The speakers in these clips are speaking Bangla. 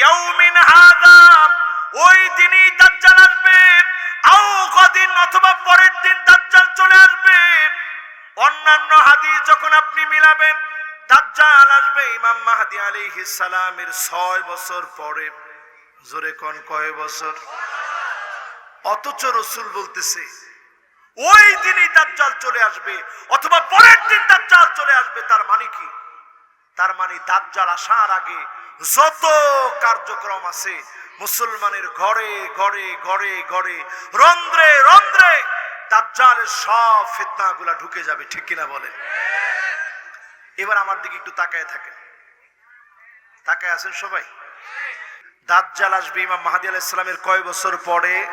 ইয়াউমিন হাদা ওই দিনই দাজ্জাল আসবে। আও কদিন অথবা পরের দিন দাজ্জাল চলে আসবে। অন্যান্য হাদিস যখন আপনি মিলাবেন, দাজ্জাল আসবে ইমাম মাহদি আলাইহিস সালামের ছয় বছর পরে। জোরে কোন কয় বছর? অথচ রসুল বলতেছে, ওই দিনই দাজ্জাল চলে আসবে, অথবা পরের দিন দাজ্জাল চলে আসবে, তার মানে কি? তার মানে দাজ্জাল আসার আগে যত কার্যক্রম আছে, মুসলমানের ঘরে ঘরে ঘরে ঘরে, রন্ধ্রে রন্ধ্রে, দাজ্জালের সব ফিতনাগুলা ঢুকে যাবে, ঠিক কিনা বলেন? এবার আমার দিকে একটু তাকায় থাকেন। তাকায় আছেন সবাই? দাজ্জাল আসবে ইমাম মাহাদি আলাইহিস ইসলামের কয় বছর পরে?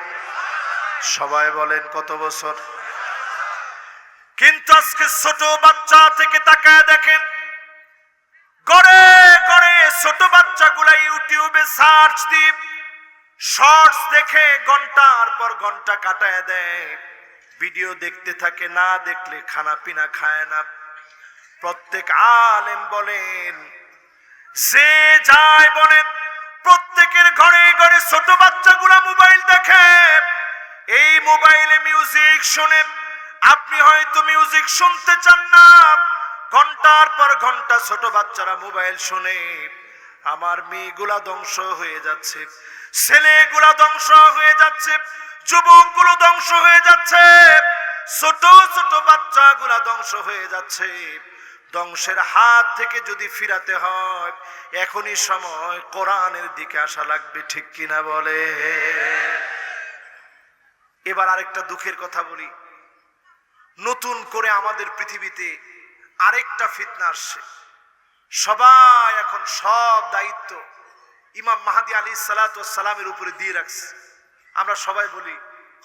সবাই বলেন কত বছর? কিন্তু আজকে ছোট বাচ্চা থেকে তাকায় দেখেন গড়ে গড়ে ছোট বাচ্চাগুলা ইউটিউবে সার্চ দিয়ে শর্টস দেখে ঘণ্টার পর ঘণ্টা কাটায় দেয়। ভিডিও দেখতে থাকে, না দেখলে খানা পিনা খায় না। প্রত্যেক আলেম বলেন, যে যায় বলেন প্রত্যেকের ঘরে ঘরে ছোট বাচ্চাগুলা মোবাইল দেখে। এই মোবাইলে মিউজিক শোনে, আপনি হয়তো মিউজিক শুনতে চান না। ঘণ্টার পর ঘণ্টা ছোট বাচ্চারা মোবাইল শুনে, আমার মেয়েগুলা ধ্বংস হয়ে যাচ্ছে, ছেলেগুলা ধ্বংস হয়ে যাচ্ছে, যুবকগুলো ধ্বংস হয়ে যাচ্ছে, ছোট ছোট বাচ্চাগুলা ধ্বংস হয়ে যাচ্ছে। ধ্বংসের হাত থেকে যদি ফিরাতে হয়, এখনই সময় কোরআনের দিকে আসা লাগবে, ঠিক কিনা বলে? এবার আরেকটা দুঃখের কথা বলি। নতুন করে আমাদের পৃথিবীতে আরেকটা ফিতনা আসছে। সবাই এখন সব দায়িত্ব ইমাম মাহাদি আলী সালামের উপরে দিয়ে রাখছে। আমরা সবাই বলি,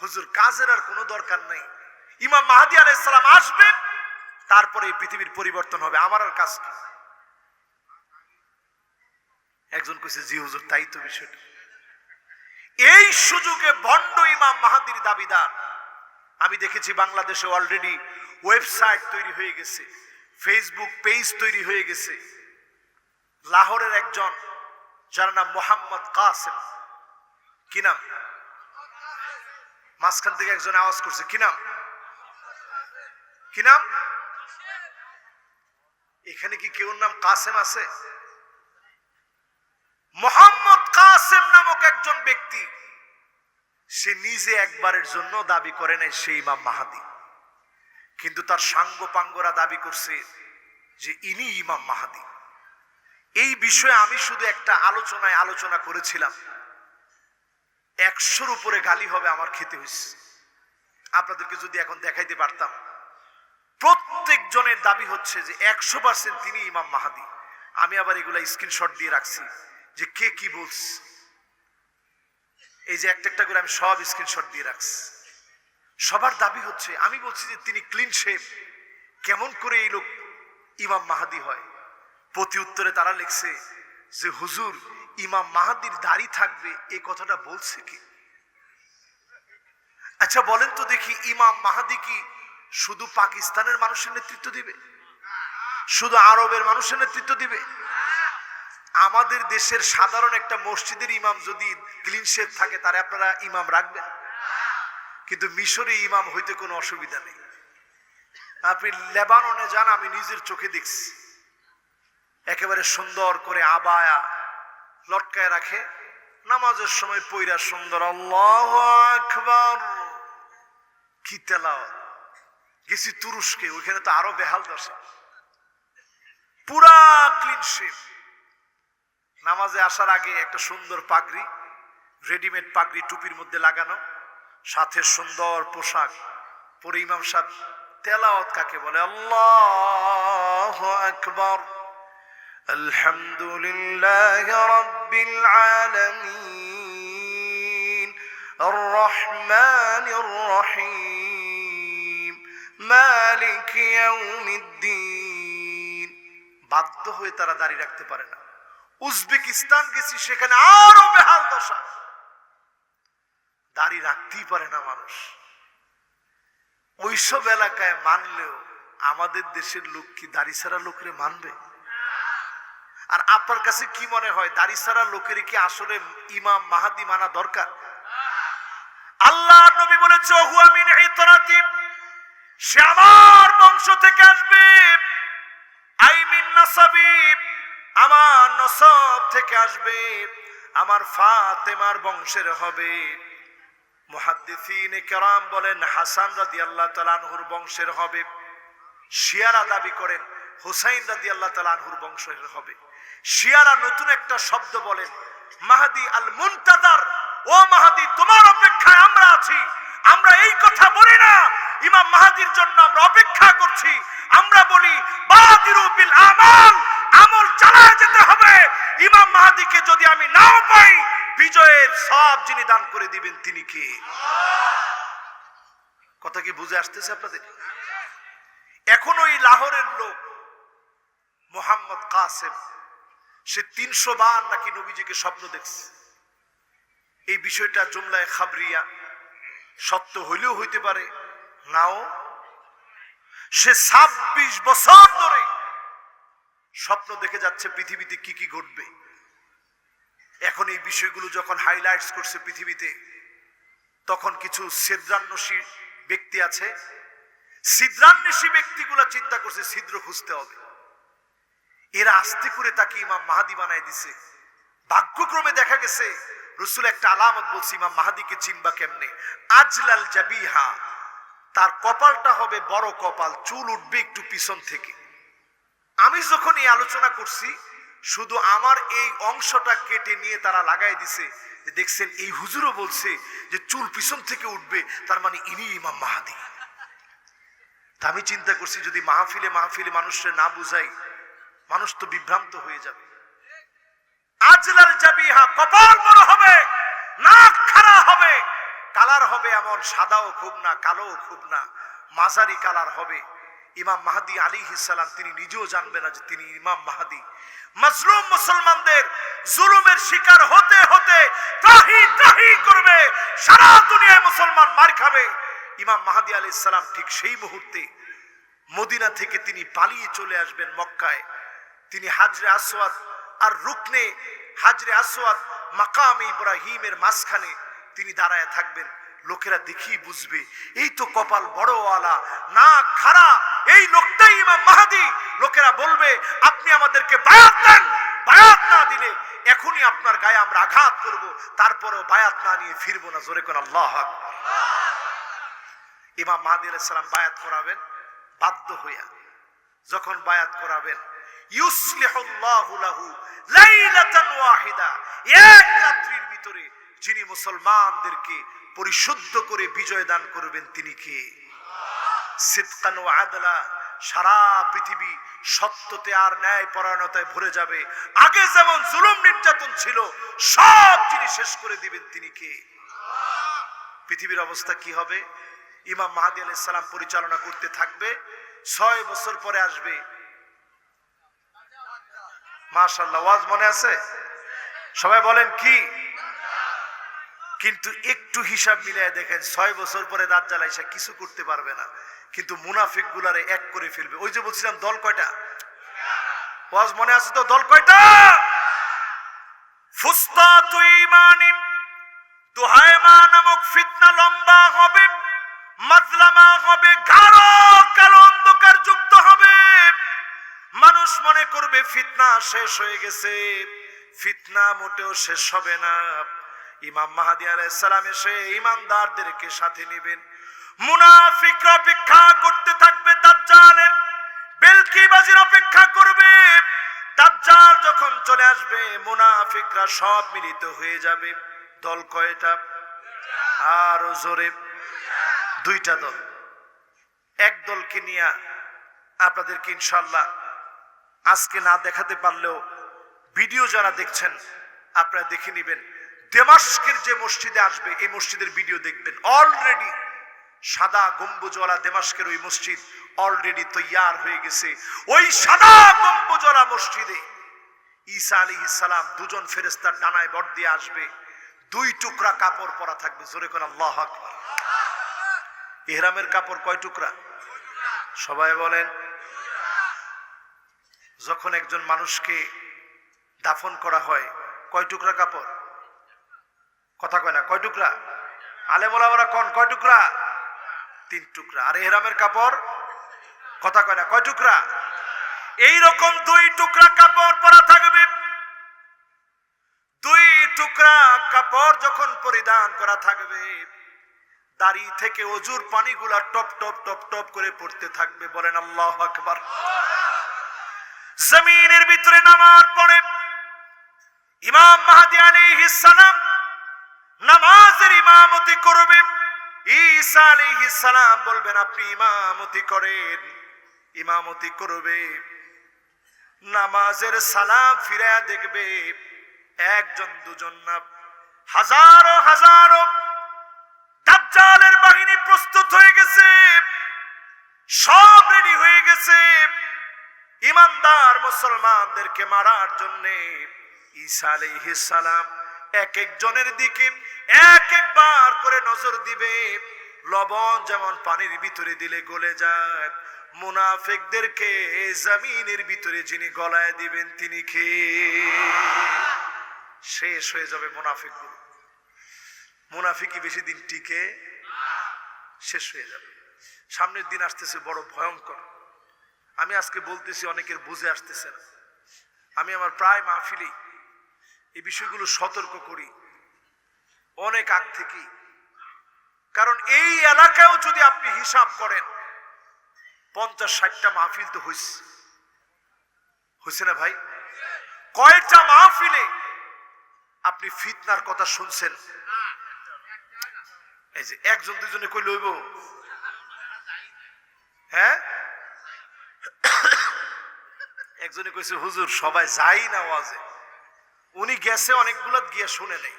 হুজুর, কাজের আর কোনো দরকার নেই। ইমাম মাহাদি আলাই সালাম আসবেন তারপরে এই পৃথিবীর পরিবর্তন হবে। আমার আর কাজ কি? একজন কইছে, জি হুজুর, তাই তো বিষয়টা। এই সুযোগে ভণ্ড ইমাম মাহাদির দাবিদার। আমি দেখেছি বাংলাদেশে অলরেডি ওয়েবসাইট তৈরি হয়ে গেছে। ফেসবুক পেজ তৈরি হয়ে গেছে। লাহোরের একজন, যার নাম মোহাম্মদ কাসেম। কি নাম? মাঝখান থেকে একজন আওয়াজ করছে। কি নাম? কি নাম? এখানে কি কেউ নাম কাসেম আছে? মোহাম্মদ কাসেম নামক একজন ব্যক্তি, সে নিজে একবারের জন্য দাবি করে নাই সেই ইমাম মাহাদি। কিন্তু তার সাঙ্গ পাঙ্গরা দাবি করছে যে ইনি ইমাম মাহাদি। এই বিষয়ে আমি শুধু একটা আলোচনায় আলোচনা করেছিলাম। একশোর উপরে গালি হবে আমার খেতে হয়েছে আপনাদেরকে যদি এখন দেখাইতে পারতাম প্রত্যেক জনের দাবি হচ্ছে যে একশো পার্সেন্ট তিনি ইমাম মাহাদি। আমি আবার এগুলা স্ক্রিনশট দিয়ে রাখছি যে কে কি বলছে। এই যে একটা একটা করে আমি সব স্ক্রিনশট দিয়ে রাখছি। সবার দাবি হচ্ছে, আমি বলছি যে তিনি ক্লিন শেপ কেমন করে এই লোক ইমাম মাহাদি হয়? প্রতি উত্তরে তারা লিখছে যে, হুজুর, ইমাম মাহাদির দাড়ি থাকবে এই কথাটা বলছে কি? আচ্ছা বলেন তো দেখি, ইমাম মাহাদি কি শুধু পাকিস্তানের মানুষের নেতৃত্ব দিবে? শুধু আরবের মানুষের নেতৃত্ব দিবে? আমাদের দেশের সাধারণ একটা মসজিদের ইমাম যদি ক্লিন শেপ থাকে, তারে আপনারা ইমাম রাখবেন? কিন্তু মিশরে ইমাম হইতে কোনো অসুবিধা নেই। আপনি লেবাননে যান, আমি নিজের চোখে দেখছি। একেবারে সুন্দর করে আবায়া লটকায় রাখে। নামাজের সময় পইরা সুন্দর, আল্লাহ আকবার। কি গেছি তুরস্কে, ওইখানে তো আরও বেহাল দশা। পুরা ক্লিন শেপ নামাজে আসার আগে একটা সুন্দর পাগড়ি রেডিমেড পাগড়ি টুপির মধ্যে লাগানো। সাথে সুন্দর পোশাক। পরে ইমাম সাহেব তেলাওয়াত কাকে বলে? আল্লাহ আকবর। আলহামদুলিল্লাহ রাব্বিল আলামিন। আর রহমানির রহিম। মালিক ইয়াউমিদ্দিন। বাধ্য হয়ে তারা দাঁড়িয়ে রাখতে পারে না। উজবেকিস্তান গেছি, সেখানে আরও বেহাল দশা। দাঁড়িয়ে রাখতেই পারে না মানুষ। ওইসব এলাকায় মানলেও আমাদের দেশের লোক কি দাড়ি ছাড়া লোকরে মানবে? আর আপনার কাছে কি মনে হয়, দাড়ি সারা লোকের কি আসলে ইমাম মাহাদি মানা দরকার? আল্লাহ নবী বলেছে হুয়া মিন ইতরাতি সে আমার বংশ থেকে আসবে। আই মিন নাসাবি আমার নসব থেকে আসবে। আমার ফাতেমার বংশের হবে। মুহাদ্দিসিন কেরাম বলেন, হাসান রাদিয়াল্লাহু তাআলা আনহুর বংশের হবে। শিয়ারা দাবি করেন, হুসাইন রাদিয়াল্লাহু তাআলা আনহুর বংশের হবে। শিয়ারা নতুন একটা শব্দ বলেন, মাহাদি আল মুনতাজার ও মাহাদি, তোমার অপেক্ষায় আমরা আছি। আমরা এই কথা বলি না, ইমাম মাহাদির জন্য আমরা অপেক্ষা করছি। আমরা বলি, বাদিরু বিল আমাল, আমল চালায় যেতে হবে। ইমাম মাহাদিকে যদি আমি নাও পাই বিজয়ের সব যিনি দান করে দিবেন, তিনি কে? কথা কি বুঝে আসতেছে আপনাদের? এখন ওই লাহোরের লোক, মোহাম্মদ কাসেম, সে তিনশো বার নাকি নবীজিকে স্বপ্ন দেখছে। এই বিষয়টা জুমলায় খাবরিয়া, সত্য হইলেও হইতে পারে, নাও, সে ছাব্বিশ বছর ধরে স্বপ্ন দেখে যাচ্ছে পৃথিবীতে কি কি ঘটবে। এখন এই বিষয়গুলো যখন হাইলাইটস করছে পৃথিবীতে, তখন কিছু ছিদ্রান্বেষী ব্যক্তি আছে। ছিদ্রান্বেষী ব্যক্তিগুলো চিন্তা করছে, ছিদ্র খুঁজতে হবে। এরা আস্তে করে তাকে ইমাম মাহাদি বানায় দিছে। ভাগ্যক্রমে দেখা গেছে, রসুল একটা আলামত বলছে, ইমাম মাহাদিকে চিনবা কেমনে? আজলাল জাবিহা, তার কপালটা হবে বড় কপাল, চুল উঠবে একটু পিছন থেকে। আমি যখন এই আলোচনা করছি শুধু আমার এই অংশটা কেটে নিয়ে তারা লাগাই দিছে। যে দেখছেন, এই হুজুরও বলছে যে চুল পিছন থেকে উঠবে, তার মানে ইনি ইমাম মাহাদি। তা আমি চিন্তা করছি, যদি মাহফিলে মাহফিলে মানুষের না বুঝাই, মানুষ তো বিভ্রান্ত হয়ে যাবে। আজলাল জাবিহা, কপাল বড় হবে, নাক খাড়া হবে। কালার হবে এমন, সাদাও খুব না, কালোও খুব না, মাঝারি কালার হবে। ইমাম মাহাদি আলী সালাম, তিনি নিজেও জানবেন না যে তিনি ইমাম মাহাদি। মজলুম মুসলমানদের জুলুমের শিকার হতে হতে ত্রাহি ত্রাহি করবে, সারা দুনিয়ায় মুসলমান মার খাবে। ইমাম মাহাদি আলী সালাম ঠিক সেই মুহূর্তে মদিনা থেকে তিনি পালিয়ে চলে আসবেন মক্কায়। তিনি হাজরে আসওয়াদ আর রুকনে হাজরে আসওয়াদ মাকাম ইব্রাহিমের মাঝখানে তিনি দাঁড়ায় থাকবেন। লোকেরা দেখি বুঝবে, এই তো কপাল বড়ওয়ালা না খারা এই লোকটাই ইমাম মাহাদি। লোকেরা বলবে, আপনি আমাদেরকে বায়াত দেন, বায়াত না দিলে এখনই আপনার গায়ে আমরা আঘাত করব, তারপরও বায়াত না নিয়ে ফিরবো না। জোরে কোন আল্লাহ ইমাম মাহাদি আলাইহিস সালাম বায়াত করাবেন, বাধ্য হইয়া। যখন বায়াত করাবেন, ইউসলিহুল্লাহু লাহু লাইলাতান ওয়াহিদা, এক রাত্রির ভিতরে যিনি মুসলমানদেরকে পরিশুদ্ধ করে বিজয় দান করবেন তিনি কে? সিদকান ও আদলা, সারা পৃথিবী সত্যতে আর ন্যায় পরায়ণতায় ভরে যাবে। আগে যেমন জুলুম নির্যাতন ছিল, সব জিনিস শেষ করে দিবেন তিনি কে? পৃথিবীর অবস্থা কি হবে? ইমাম মাহাদি সালাম পরিচালনা করতে থাকবে, ছয় বছর পরে আসবে। মাশাল্লাহ ওয়াজ মনে আছে? সবাই বলেন কি? কিন্তু একটু হিসাব মিলিয়ে দেখেন, ছয় বছর পরে দাঁত জ্বালাইসা কিছু করতে পারবে না। কিন্তু মুনাফিক গুলারে এক করে ফেলবে। ওই যে বলছিলাম, দল কয়টা? ওয়াজ মনে আছে তো? দল কয়টা? ফুস্তা তুই মানিম দোহায়মা নামক ফিতনা লম্বা হবে মাজলামা হবে, গাঢ় কালো অন্ধকার যুক্ত হবে। মানুষ মনে করবে, ফিতনা শেষ হয়ে গেছে। ফিতনা মোটেও শেষ হবে না। ইমাম মাহাদি আলাইসালাম এসে ইমানদারদেরকে সাথে নেবেন। মুনাফিকরা অপেক্ষা করতে থাকবে দাজ্জালের। বেলকিবাজির অপেক্ষা করবে। দাজ্জাল যখন চলে আসবে, মুনাফিকরা সব মিলিত হয়ে যাবে। দল কয়টা? আরও জোরে। দুইটা দল। এক দলকে নিয়ে আপনাদেরকে ইনশাল্লাহ আজকে না দেখাতে পারলেও ভিডিও যারা দেখছেন, আপনারা দেখে নেবেন। দেমাস্কের যে মসজিদে আসবে, এই মসজিদের ভিডিও দেখবেন। অলরেডি সাদা গম্বুজওয়ালা দেমাস্কের ওই মসজিদ অলরেডি তৈয়ার হয়ে গেছে। ওই সাদা গম্বুজওয়ালা মসজিদে ঈসা আলী সালাম দুজন ফেরেস্তার ডানায় বট দিয়ে আসবে। দুই টুকরা কাপড় পরা থাকবে। জোরে কোন, আল্লাহ আকবার। ইহরামের কাপড় কয় টুকরা? সবাই বলেন, যখন একজন মানুষকে দাফন করা হয়, কয় টুকরা কাপড়? কথা কয় না, কয় টুকরা? আলেমোলামরা কন, কয় টুকরা? তিন টুকরা। আর এহরামের কাপড়? কথা কয় না, কয় টুকরা? এই রকম দুই টুকরা কাপড় পরা থাকবে। দুই টুকরা কাপড় যখন পরিধান করা থাকবে, দাড়ি থেকে অজুর পানিগুলা টপ টপ টপ টপ করে পড়তে থাকবে। বলেন আল্লাহ আকবার। জমিনের ভিতরে নামার পরে ইমাম মাহাদি সালাম নামাজের ইমামতি করবে ঈসা আলাইহিস সালাম বলবেন, আপনি ইমামতি করেন, ইমামতি করবে। নামাজের সালাম ফিরে দেখবে, একজন, দুজন না, হাজারো হাজারো দাজ্জালের বাহিনী প্রস্তুত হয়ে গেছে, সব রেডি হয়ে গেছে। ইমানদার মুসলমানদেরকে মারার জন্য ঈসা আলাইহিস সালাম এক একজনের দিকে এক একবার করে নজর দিবে। লবণ যেমন পানির ভিতরে দিলে গলে যায়, মুনাফিকদেরকে জমিনের ভিতরে যিনি গলায় দিবেন তিনি কে? শেষ হয়ে যাবে মুনাফিকগুলো। মুনাফিকি বেশি দিন টিকে, শেষ হয়ে যাবে। সামনের দিন আসতেছে বড় ভয়ঙ্কর। আমি আজকে বলতেছি, অনেকের বুঝে আসতেছে না। আমি আমার প্রায় মাহফিলেই এই বিষয়গুলো সতর্ক করি। অনেক আগ থেকেই। কারণ এই এলাকায়ও যদি আপনি হিসাব করেন, পঞ্চাশ ষাটটা মাহফিল তো হয়েছে হয়েছে না ভাই? কয়টা মাহফিলে আপনি ফিতনার কথা শুনছেন? এই যে একজন দুজনে কই লইব? হ্যাঁ? একজনে কইছে, হুজুর, সবাই যাই না ওয়াজে। উনি গেছে অনেকগুলো গিয়ে শুনে নেই।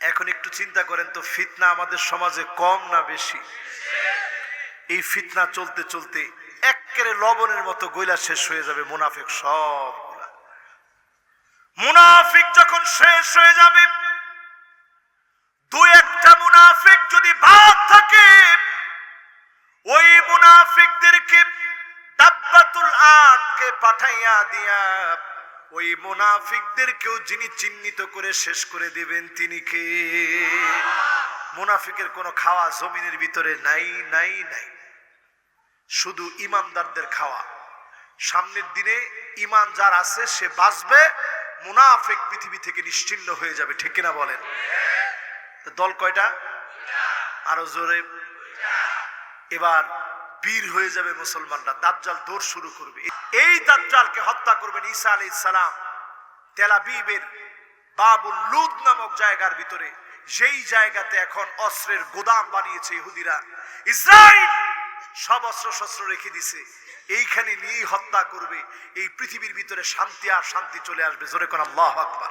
এখন একটু চিন্তা করেন তো, ফিতনা আমাদের সমাজে কম না বেশি? এই ফিতনা চলতে চলতে একেবারে লবণের মতো গইলা শেষ হয়ে যাবে মুনাফিক সবগুলা। মুনাফিক যখন শেষ হয়ে যাবে দু একটা মুনাফিক যদি বাদ থাকে, ওই মুনাফিকদেরকে দাব্বাতুল আটকে পাঠাইয়া দিয়া ওই মুনাফিকদেরকেও যিনি চিহ্নিত করে শেষ করে দিবেন, তিনি কে? মুনাফিকের কোনো খাওয়া জমিনের ভিতরে নাই নাই নাই। শুধু ইমানদারদের খাওয়া। সামনের দিনে ইমান যার আছে, সে বাঁচবে, মুনাফিক পৃথিবী থেকে নিশ্চিন্ন হয়ে যাবে, ঠিক কিনা বলেন? দল কয়টা? আরও জোরে। এবার বীর হয়ে যাবে মুসলমানরা। দাজ্জাল দৌড় শুরু করবে। এই দাজ্জালকে হত্যা করবেন ঈসা আলী সালাম। তেলাবিবের বাবুল লুদ নামক জায়গার ভিতরে। যেই জায়গাতে এখন অস্ত্রের গোদাম বানিয়েছে ইহুদিরা। ইসরায়েল সব অস্ত্র শস্ত্র রেখে দিছে। এইখানে নিয়েই হত্যা করবে। এই পৃথিবীর ভিতরে শান্তি আর শান্তি চলে আসবে। জোরে কোন আল্লাহ আকবার।